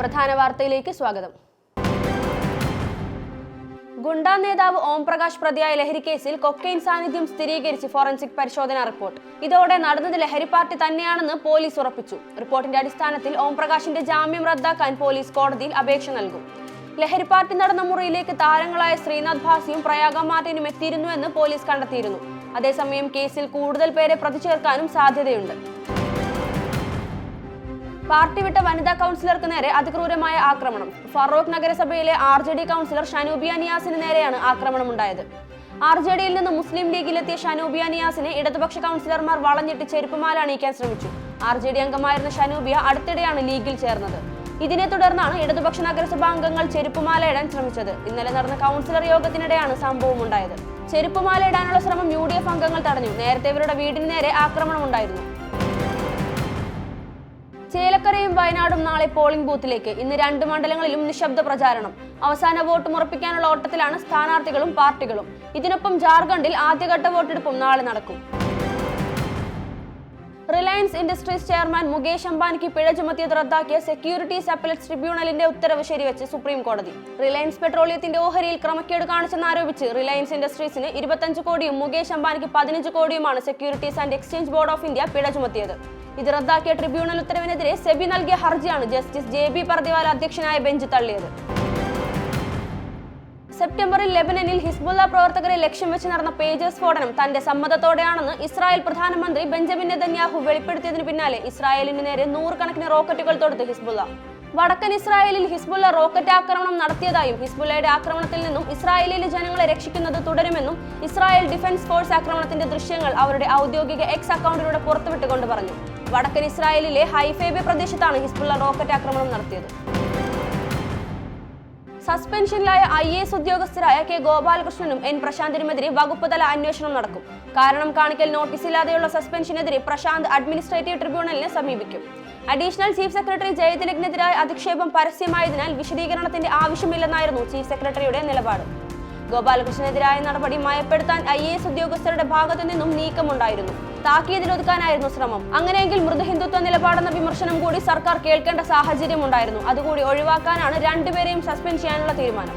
പ്രധാന വാർത്തയിലേക്ക് സ്വാഗതം. ഗുണ്ടാ നേതാവ് ഓം പ്രകാശ് പ്രതിയായ ലഹരിക്കേസിൽ കൊക്കൈൻ സാന്നിധ്യം സ്ഥിരീകരിച്ച് ഫോറൻസിക് പരിശോധനാ റിപ്പോർട്ട്. ഇതോടെ നടന്നത് ലഹരി പാർട്ടി തന്നെയാണെന്ന് പോലീസ് ഉറപ്പിച്ചു. റിപ്പോർട്ടിന്റെ അടിസ്ഥാനത്തിൽ ഓം പ്രകാശിന്റെ ജാമ്യം റദ്ദാക്കാൻ പോലീസ് കോടതിയിൽ അപേക്ഷ നൽകും. ലഹരി പാർട്ടി നടന്ന മുറിയിലേക്ക് താരങ്ങളായ ശ്രീനാഥ് ഭാസിയും പ്രയാഗ മാർട്ടിനും എത്തിയിരുന്നുവെന്ന് പോലീസ് കണ്ടെത്തിയിരുന്നു. അതേസമയം കേസിൽ കൂടുതൽ പേരെ പ്രതി ചേർക്കാനും സാധ്യതയുണ്ട്. പാർട്ടി വിട്ട വനിതാ കൗൺസിലർക്ക് നേരെ അതിക്രൂരമായ ആക്രമണം. ഫറോക്ക് നഗരസഭയിലെ R J D councillor Shanoobiya niacin നേരെയാണ് ആക്രമണം ഉണ്ടായത്. ആർ ജെ ഡിയിൽ നിന്ന് മുസ്ലിം ലീഗിലെത്തിയ ഷനൂബിയ നിയാസിനെ ഇടതുപക്ഷ കൗൺസിലർമാർ വളഞ്ഞിട്ട് ചെരുപ്പുമാല അണിയിക്കാൻ ശ്രമിച്ചു. ആർ ജെ ഡി അംഗമായിരുന്ന ഷനൂബിയ അടുത്തിടെയാണ് ലീഗിൽ ചേർന്നത്. ഇതിനെ തുടർന്നാണ് ഇടതുപക്ഷ നഗരസഭാ അംഗങ്ങൾ ചെരുപ്പുമാല ഇടാൻ ശ്രമിച്ചത്. ഇന്നലെ നടന്ന കൗൺസിലർ യോഗത്തിനിടെയാണ് സംഭവം ഉണ്ടായത്. ചെരുപ്പുമാല ഇടാനുള്ള ശ്രമം യു ഡി എഫ് അംഗങ്ങൾ തടഞ്ഞു. നേരത്തെ ഇവരുടെ വീടിന് നേരെ ആക്രമണം ഉണ്ടായിരുന്നു. ചേലക്കരയും വയനാടും നാളെ പോളിംഗ് ബൂത്തിലേക്ക്. ഇന്ന് രണ്ട് മണ്ഡലങ്ങളിലും നിശബ്ദ പ്രചാരണം. അവസാന വോട്ട് ഉറപ്പിക്കാനുള്ള ഓട്ടത്തിലാണ് സ്ഥാനാർത്ഥികളും പാർട്ടികളും. ഇതിനൊപ്പം ജാർഖണ്ഡിൽ ആദ്യഘട്ട വോട്ടെടുപ്പും നാളെ നടക്കും. റിലയൻസ് ഇൻഡസ്ട്രീസ് ചെയർമാൻ മുകേഷ് അംബാനിക്ക് പിഴ ചുമത്തിയത് റദ്ദാക്കിയ സെക്യൂരിറ്റീസ് അപ്പലറ്റ് ട്രിബ്യൂണലിന്റെ ഉത്തരവ് ശരിവെച്ച് സുപ്രീം കോടതി. റിലയൻസ് പെട്രോളിയത്തിന്റെ ഓഹരിയിൽ ക്രമക്കേട് കാണിച്ചെന്നാരോപിച്ച് റിലയൻസ് ഇൻഡസ്ട്രീസിന് ഇരുപത്തഞ്ച് കോടിയും മുകേഷ് അംബാനിക്ക് പതിനഞ്ച് കോടിയുമാണ് Securities and Exchange Board of India പിഴ ചുമത്തിയത്. ഇത് റദ്ദാക്കിയ ട്രിബ്യൂണൽ ഉത്തരവിനെതിരെ സെബി നൽകിയ ഹർജിയാണ് ജസ്റ്റിസ് ജെ ബി പർദിവാല അധ്യക്ഷനായ ബെഞ്ച് തള്ളിയത്. സെപ്റ്റംബറിൽ ലെബനനിൽ ഹിസ്ബുള്ള പ്രവർത്തകരെ ലക്ഷ്യം വെച്ച് നടന്ന പേജർ സ്ഫോടനം തന്റെ സമ്മതത്തോടെയാണെന്ന് ഇസ്രായേൽ പ്രധാനമന്ത്രി ബെഞ്ചമിൻ നെതന്യാഹു വെളിപ്പെടുത്തിയതിനു പിന്നാലെ ഇസ്രായേലിന് നേരെ നൂറുകണക്കിന് റോക്കറ്റുകൾ തൊടുത്ത് ഹിസ്ബുള്ള. വടക്കൻ ഇസ്രായേലിൽ ഹിസ്ബുള്ള റോക്കറ്റ് ആക്രമണം നടത്തിയതായും ഹിസ്ബുള്ളയുടെ ആക്രമണത്തിൽ നിന്നും ഇസ്രായേലിലെ ജനങ്ങളെ രക്ഷിക്കുന്നത് തുടരുമെന്നും ഇസ്രായേൽ ഡിഫൻസ് ഫോഴ്സ് ആക്രമണത്തിന്റെ ദൃശ്യങ്ങൾ അവരുടെ ഔദ്യോഗിക എക്സ് അക്കൗണ്ടിലൂടെ പുറത്തുവിട്ടുകൊണ്ട് പറഞ്ഞു. വടക്കൻ ഇസ്രായേലിലെ ഹൈഫേബെ പ്രദേശത്താണ് ഹിസ്ബുള്ള റോക്കറ്റ് ആക്രമണം നടത്തിയത്. സസ്പെൻഷനിലായ ഐ എസ് ഉദ്യോഗസ്ഥരായ കെ ഗോപാലകൃഷ്ണനും എൻ പ്രശാന്തിനുമെതിരെ വകുപ്പ് തല അന്വേഷണം നടക്കും. കാരണം കാണിക്കൽ നോട്ടീസില്ലാതെയുള്ള സസ്പെൻഷനെതിരെ പ്രശാന്ത് അഡ്മിനിസ്ട്രേറ്റീവ് ട്രിബ്യൂണലിനെ സമീപിക്കും. അഡീഷണൽ ചീഫ് സെക്രട്ടറി ജയതിലകിനെതിരായ അധിക്ഷേപം പരസ്യമായതിനാൽ വിശദീകരണത്തിന്റെ ആവശ്യമില്ലെന്നായിരുന്നു ചീഫ് സെക്രട്ടറിയുടെ നിലപാട്. ഗോപാലകൃഷ്ണനെതിരായ നടപടി മയപ്പെടുത്താൻ ഐ എ എസ് ഉദ്യോഗസ്ഥരുടെ ഭാഗത്തു നിന്നും നീക്കമുണ്ടായിരുന്നു. താക്കീതിലൊതുക്കാനായിരുന്നു ശ്രമം. അങ്ങനെയെങ്കിൽ മൃദുഹിന്ദുത്വ നിലപാടെന്ന വിമർശനം കൂടി സർക്കാർ കേൾക്കേണ്ട സാഹചര്യമുണ്ടായിരുന്നു. അതുകൂടി ഒഴിവാക്കാനാണ് രണ്ടുപേരെയും സസ്പെൻഡ് ചെയ്യാനുള്ള തീരുമാനം.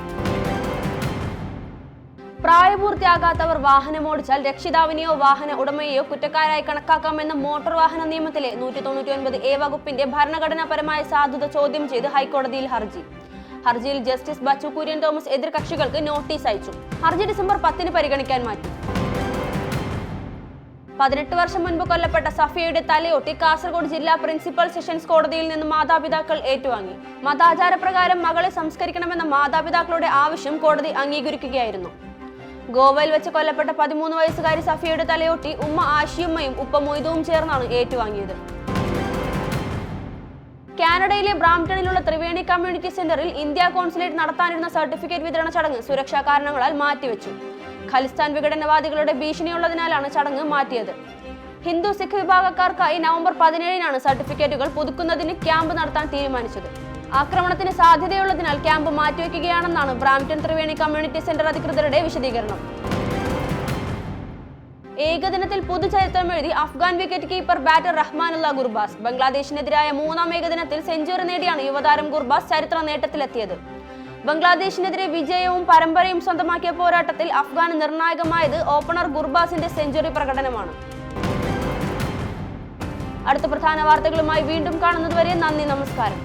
പ്രായപൂർത്തിയാകാത്തവർ വാഹനമോടിച്ചാൽ രക്ഷിതാവിനെയോ വാഹന ഉടമയെയോ കുറ്റക്കാരായി കണക്കാക്കാമെന്ന മോട്ടോർ വാഹന നിയമത്തിലെ നൂറ്റി തൊണ്ണൂറ്റി ഒൻപത് എ വകുപ്പിന്റെ ഭരണഘടനാപരമായ സാധുത ചോദ്യം ചെയ്ത് ഹൈക്കോടതിയിൽ ഹർജി. ഹർജിയിൽ ജസ്റ്റിസ് ബച്ചു കുര്യൻ തോമസ് എതിർകക്ഷികൾക്ക് നോട്ടീസ് അയച്ചു. ഹർജി ഡിസംബർ പത്തിന് പരിഗണിക്കാൻ മാറ്റി. പതിനെട്ട് വർഷം മുൻപ് കൊല്ലപ്പെട്ട സഫിയയുടെ തലയൊട്ടി കാസർഗോഡ് ജില്ലാ പ്രിൻസിപ്പൽ സെഷൻസ് കോടതിയിൽ നിന്ന് മാതാപിതാക്കൾ ഏറ്റുവാങ്ങി. മതാചാരപ്രകാരം മകളെ സംസ്കരിക്കണമെന്ന മാതാപിതാക്കളുടെ ആവശ്യം കോടതി അംഗീകരിക്കുകയായിരുന്നു. ഗോവയിൽ വെച്ച് കൊല്ലപ്പെട്ട പതിമൂന്ന് വയസ്സുകാരി സഫിയയുടെ തലയൊട്ടി ഉമ്മ ആഷിയമ്മയും ഉപ്പ മൊയ്തുവും ചേർന്നാണ് ഏറ്റുവാങ്ങിയത്. കാനഡയിലെ ബ്രാംപ്ടണിലുള്ള ത്രിവേണി കമ്മ്യൂണിറ്റി സെന്ററിൽ ഇന്ത്യ കോൺസുലേറ്റ് നടത്താനിരുന്ന സർട്ടിഫിക്കറ്റ് വിതരണ ചടങ്ങ് സുരക്ഷാ കാരണങ്ങളാൽ മാറ്റിവെച്ചു. ഖലിസ്ഥാൻ വിഘടനവാദികളുടെ ഭീഷണിയുള്ളതിനാലാണ് ചടങ്ങ് മാറ്റിയത്. ഹിന്ദു സിഖ് വിഭാഗക്കാർക്കായി നവംബർ പതിനേഴിനാണ് സർട്ടിഫിക്കറ്റുകൾ പുതുക്കുന്നതിന് ക്യാമ്പ് നടത്താൻ തീരുമാനിച്ചത്. ആക്രമണത്തിന് സാധ്യതയുള്ളതിനാൽ ക്യാമ്പ് മാറ്റിവെക്കുകയാണെന്നാണ് ബ്രാംപ്ടൺ ത്രിവേണി കമ്മ്യൂണിറ്റി സെന്റർ അധികൃതരുടെ വിശദീകരണം. ഏകദിനത്തിൽ പുതുചരിത്രം എഴുതി Afghan wicket keeper batter Rahmanullah Gurbaz. ബംഗ്ലാദേശിനെതിരായ മൂന്നാം ഏകദിനത്തിൽ സെഞ്ചുറി നേടിയാണ് യുവതാരം ഗുർബാസ് ചരിത്ര നേട്ടത്തിലെത്തിയത്. ബംഗ്ലാദേശിനെതിരെ വിജയവും പരമ്പരയും സ്വന്തമാക്കിയ പോരാട്ടത്തിൽ അഫ്ഗാൻ നിർണായകമായത് ഓപ്പണർ ഗുർബാസിന്റെ സെഞ്ചുറി പ്രകടനമാണ്. അടുത്ത പ്രധാന വാർത്തകളുമായി വീണ്ടും കാണുന്നതുവരെ നന്ദി നമസ്കാരം.